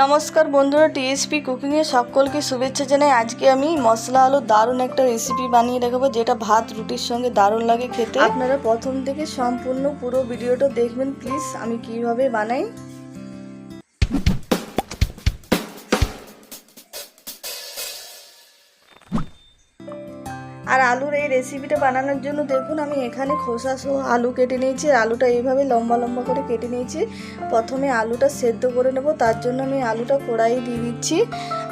নমস্কার বন্ধুরা টিএসপি কুকিংয়ে সকলকে শুভেচ্ছা জানাই। আজকে আমি মশলা আলু দারুণ একটা রেসিপি বানিয়ে দেখাবো, যেটা ভাত, রুটির সঙ্গে দারুণ লাগে খেতে। আপনারা প্রথম থেকে সম্পূর্ণ পুরো ভিডিওটা দেখবেন প্লিজ আমি কীভাবে বানাই। আর আলুর এই রেসিপিটা বানানোর জন্য দেখুন, আমি এখানে খোসা সহ আলু কেটে নিয়েছি। আলুটা এইভাবে লম্বা লম্বা করে কেটে নিয়েছি। প্রথমে আলুটা সেদ্ধ করে নেব, তার জন্য আমি আলুটা কড়াই দিয়ে দিচ্ছি।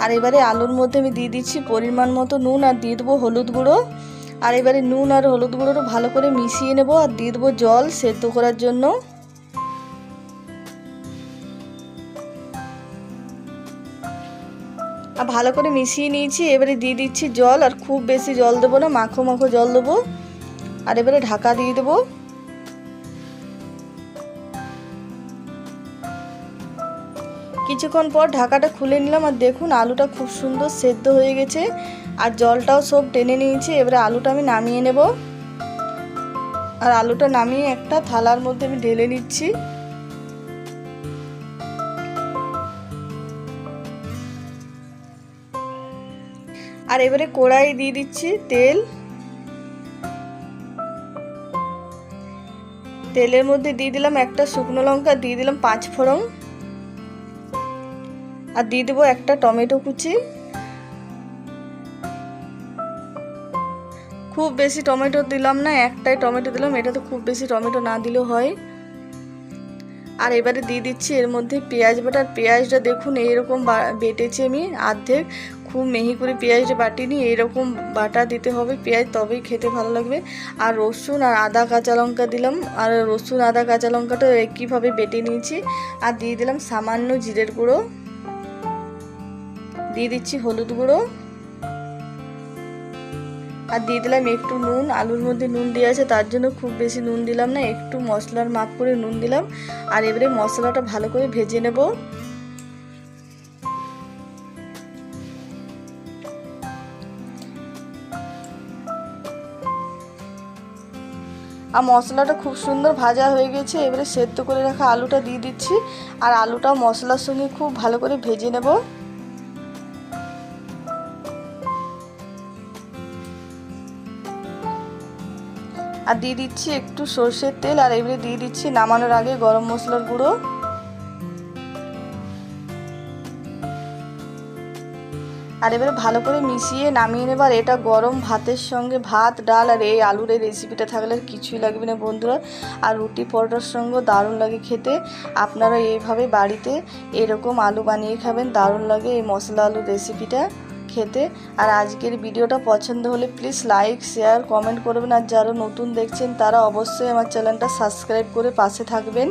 আর এবারে আলুর মধ্যে আমি দিয়ে দিচ্ছি পরিমাণ মতো নুন, আর দিয়ে দেবো হলুদ গুঁড়ো। আর এবারে নুন আর হলুদ গুঁড়োটা ভালো করে মিশিয়ে নেব, আর দিয়ে দেবো জল সেদ্ধ করার জন্য। ভালো করে মিশিয়ে নিয়েছি, এবারে দিয়ে দিচ্ছি জল, আর খুব বেশি জল দেবো না, মাখো মাখো জল দেবো। আর এবারে ঢাকা দিয়ে দেবো। কিছুক্ষণ পর ঢাকাটা খুলে নিলাম, আর দেখুন আলুটা খুব সুন্দর সেদ্ধ হয়ে গেছে। আর জলটাও সব টেনে নিয়েছি, এবারে আলুটা আমি নামিয়ে নেব। আর আলুটা নামিয়ে একটা থালার মধ্যে আমি ঢেলে নিচ্ছি। আর এবারে কড়াই দিয়ে দিচ্ছি তেল। তেলের মধ্যে দিয়ে দিলাম একটা শুকনো লঙ্কা, দিয়ে দিলাম পাঁচ ফোড়ন। আর দিয়ে দেবো একটা টমেটো কুচি। খুব বেশি টমেটো দিলাম না, একটাই টমেটো দিলাম, এটা তো খুব বেশি টমেটো না দিলেও হয়। আর এবারে দিয়ে দিচ্ছি এর মধ্যে পেঁয়াজ বাটার পেঁয়াজটা দেখুন, এইরকম বেটেছি আমি অর্ধেক খুব মিহি করে পেঁয়াজটা বাটিনি এরকম বাটা দিতে হবে। পেঁয়াজ তবেই খেতে ভালো লাগবে। আর রসুন আর আদা, কাঁচা লঙ্কা দিলাম। আর রসুন, আদা, কাঁচা লঙ্কাটা একইভাবে বেটে নিয়েছি। আর দিয়ে দিলাম সামান্য জিরের গুঁড়ো। দিয়ে দিচ্ছি হলুদ গুঁড়ো। আর দিয়ে দিলাম একটু নুন। আলুর মধ্যে নুন দেওয়া আছে, তার জন্য খুব বেশি নুন দিলাম না। একটু মশলার মাপ করে নুন দিলাম। আর এবারে মশলাটা ভালো করে ভেজে নেব। আর মশলাটা খুব সুন্দর ভাজা হয়ে গেছে। এবারে সেদ্ধ করে রাখা আলুটা দিয়ে দিচ্ছি। আর আলুটা মশলার সঙ্গে খুব ভালো করে ভেজে নেব। আর দিয়ে দিচ্ছি একটু সর্ষের তেল। আর এবারে দিয়ে দিচ্ছি নামানোর আগে গরম মশলার গুঁড়ো। আর এবারে ভালো করে মিশিয়ে নামিয়ে নেবার এটা গরম ভাতের সঙ্গে ভাত, ডাল আর এই আলুর এই রেসিপিটা থাকলে আর কিছুই লাগবে না বন্ধুরা। আর রুটি পরোটার সঙ্গেও দারুণ লাগে খেতে। আপনারা এইভাবে বাড়িতে এরকম আলু বানিয়ে খাবেন, দারুণ লাগে এই মশলা আলু রেসিপিটা খেতে। আর আজকের ভিডিওটা পছন্দ হলে প্লিজ লাইক শেয়ার কমেন্ট করবেন। আর যারা নতুন দেখছেন তারা অবশ্যই আমার চ্যানেলটা সাবস্ক্রাইব করে পাশে থাকবেন।